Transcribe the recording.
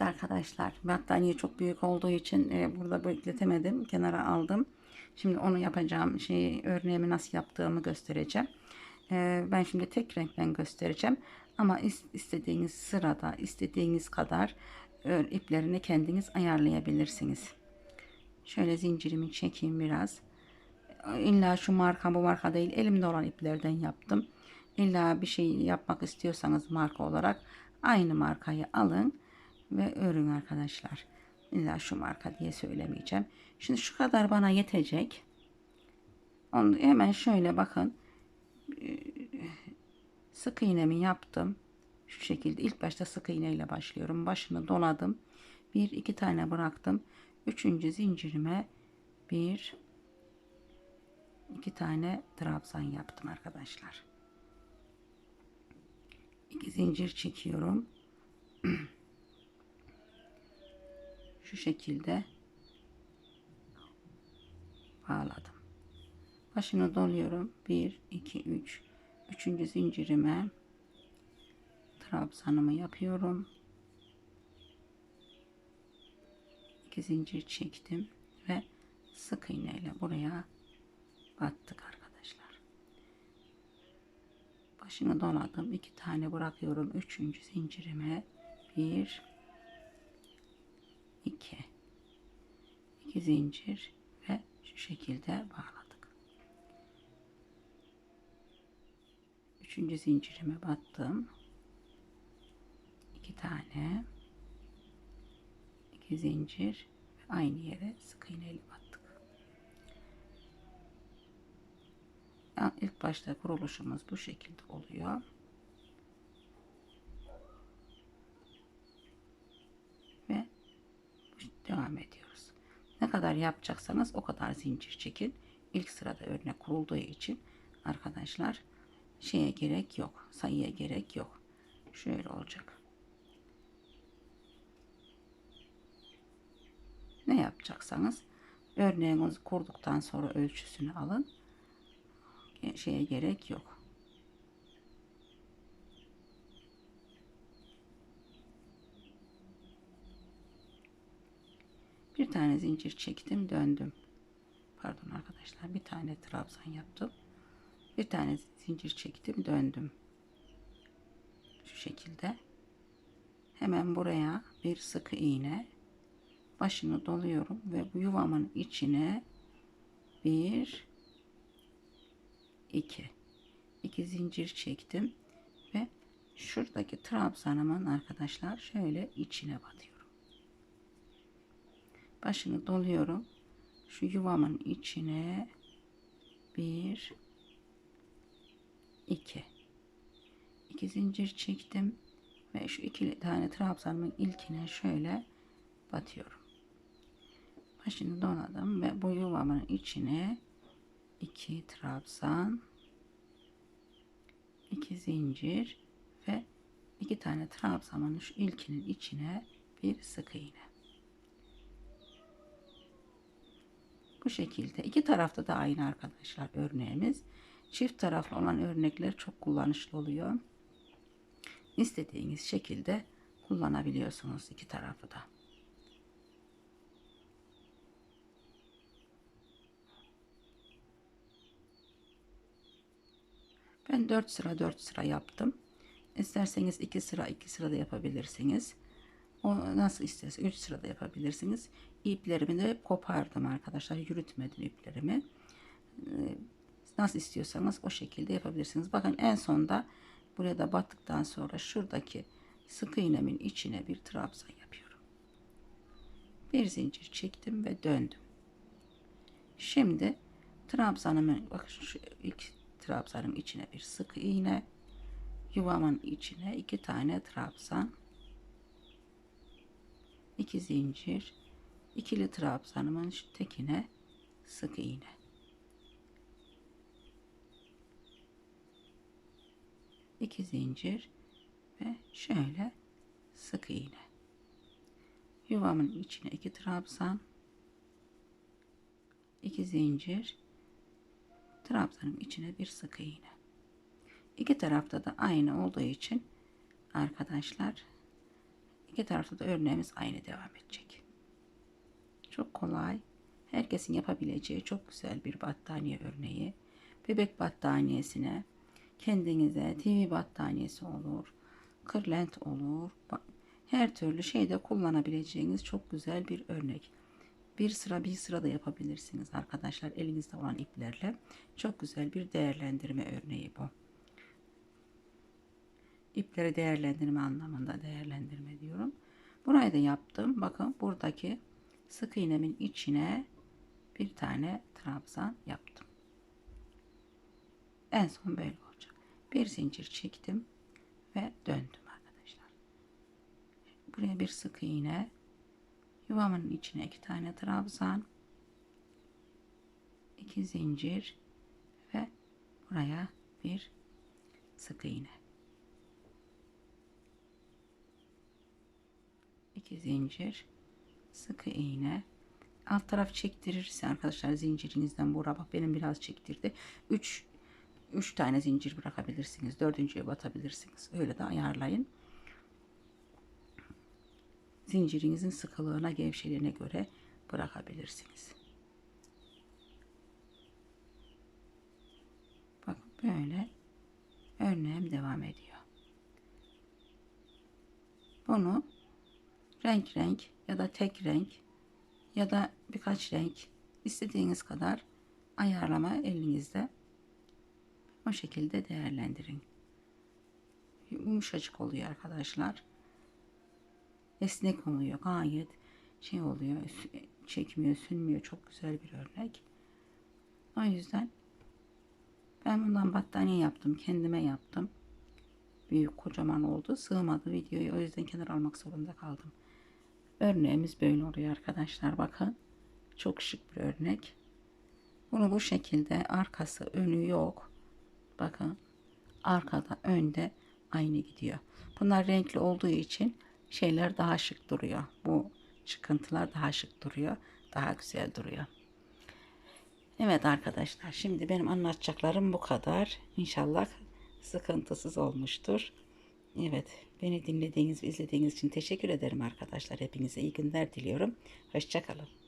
Evet arkadaşlar battaniye çok büyük olduğu için e, burada bekletemedim. Kenara aldım. Şimdi onu yapacağım şeyi örneğimi nasıl yaptığımı göstereceğim. E, ben şimdi tek renkten göstereceğim. Ama is- istediğiniz sırada istediğiniz kadar ör- iplerini kendiniz ayarlayabilirsiniz. Şöyle zincirimi çekeyim biraz. İlla şu marka bu marka değil elimde olan iplerden yaptım. İlla bir şey yapmak istiyorsanız marka olarak aynı markayı alın ve örün arkadaşlar. İlla şu marka diye söylemeyeceğim. Şimdi şu kadar bana yetecek. Onu hemen şöyle bakın. Ee, Sık iğnemi yaptım. Şu şekilde ilk başta sık iğneyle başlıyorum. Başını doladım. Bir iki tane bıraktım. Üçüncü zincirime bir iki tane trabzan yaptım arkadaşlar. İki zincir çekiyorum. Şekilde bağladım. Başını doluyorum. 1 2 3 üçüncü zincirime trabzanımı yapıyorum. İki zincir çektim ve sık iğne ile buraya battık arkadaşlar. Başını doladım. iki tane bırakıyorum. Üçüncü zincirime bir 2 zincir ve şu şekilde bağladık. Üçüncü zincirime battım. 2 tane 2 zincir ve aynı yere sık iğne ile battık. Yani ilk başta kuruluşumuz bu şekilde oluyor. Ne kadar yapacaksanız o kadar zincir çekin. İlk sırada örnek kurulduğu için arkadaşlar şeye gerek yok. Sayıya gerek yok. Şöyle olacak. Ne yapacaksanız örneğinizi kurduktan sonra ölçüsünü alın. Şeye gerek yok. Bir tane zincir çektim döndüm. Pardon arkadaşlar bir tane trabzan yaptım. Bir tane zincir çektim döndüm. Şu şekilde. Hemen buraya bir sık iğne başını doluyorum ve bu yuvamın içine bir iki iki zincir çektim ve şuradaki trabzanımın arkadaşlar şöyle içine batıyorum. Başını doluyorum. Şu yuvamın içine bir iki iki zincir çektim ve şu iki tane trabzanımın ilkine şöyle batıyorum. Başını doladım ve bu yuvamın içine iki trabzan iki zincir ve iki tane trabzanın şu ilkinin içine bir sık iğne. Bu şekilde iki tarafta da aynı arkadaşlar örneğimiz. Çift taraflı olan örnekler çok kullanışlı oluyor. İstediğiniz şekilde kullanabiliyorsunuz iki tarafı da. Ben 4 sıra 4 sıra yaptım. İsterseniz 2 sıra 2 sıra da yapabilirsiniz. O nasıl isterse 3 sırada yapabilirsiniz. İplerimi de kopardım arkadaşlar. Yürütmedim iplerimi. Ee, Nasıl istiyorsanız o şekilde yapabilirsiniz. Bakın en sonda buraya da battıktan sonra şuradaki sık iğnemin içine bir trabzan yapıyorum. Bir zincir çektim ve döndüm. Şimdi trabzanımın bakın şu ilk trabzanın içine bir sık iğne yuvamın içine iki tane trabzan iki zincir ikili trabzanımın tekine sık iğne. İki zincir ve şöyle sık iğne. Yuvamın içine iki trabzan iki zincir trabzanın içine bir sık iğne. İki tarafta da aynı olduğu için arkadaşlar İki tarafta da örneğimiz aynı devam edecek. Çok kolay. Herkesin yapabileceği çok güzel bir battaniye örneği. Bebek battaniyesine kendinize TV battaniyesi olur. Kırlent olur. Her türlü şeyde kullanabileceğiniz çok güzel bir örnek. Bir sıra bir sıra da yapabilirsiniz arkadaşlar elinizde olan iplerle. Çok güzel bir değerlendirme örneği bu. İpleri değerlendirme anlamında değerlendirme diyorum. Burayı da yaptım. Bakın buradaki sık iğnemin içine bir tane trabzan yaptım. En son böyle olacak. Bir zincir çektim ve döndüm arkadaşlar. Buraya bir sık iğne, yuvamın içine iki tane trabzan, iki zincir ve buraya bir sık iğne. İki zincir, sık iğne. Alt taraf çektirirse arkadaşlar zincirinizden bura bak benim biraz çektirdi. 3 3 tane zincir bırakabilirsiniz. Dördüncüye batabilirsiniz. Öyle de ayarlayın. Zincirinizin sıkılığına, gevşeliğine göre bırakabilirsiniz. Bak böyle örneğim devam ediyor. Bunu renk renk ya da tek renk ya da birkaç renk istediğiniz kadar ayarlama elinizde o şekilde değerlendirin. Yumuşacık oluyor arkadaşlar. Esnek oluyor gayet şey oluyor çekmiyor sünmüyor çok güzel bir örnek. O yüzden ben bundan battaniye yaptım kendime yaptım. Büyük kocaman oldu sığmadı videoyu o yüzden kenar almak zorunda kaldım. Örneğimiz böyle oluyor arkadaşlar. Bakın. Çok şık bir örnek. Bunu bu şekilde arkası önü yok. Bakın. Arkada önde aynı gidiyor. Bunlar renkli olduğu için şeyler daha şık duruyor. Bu çıkıntılar daha şık duruyor. Daha güzel duruyor. Evet arkadaşlar şimdi benim anlatacaklarım bu kadar. İnşallah sıkıntısız olmuştur. Evet, beni dinlediğiniz ve izlediğiniz için teşekkür ederim arkadaşlar. Hepinize iyi günler diliyorum. Hoşçakalın.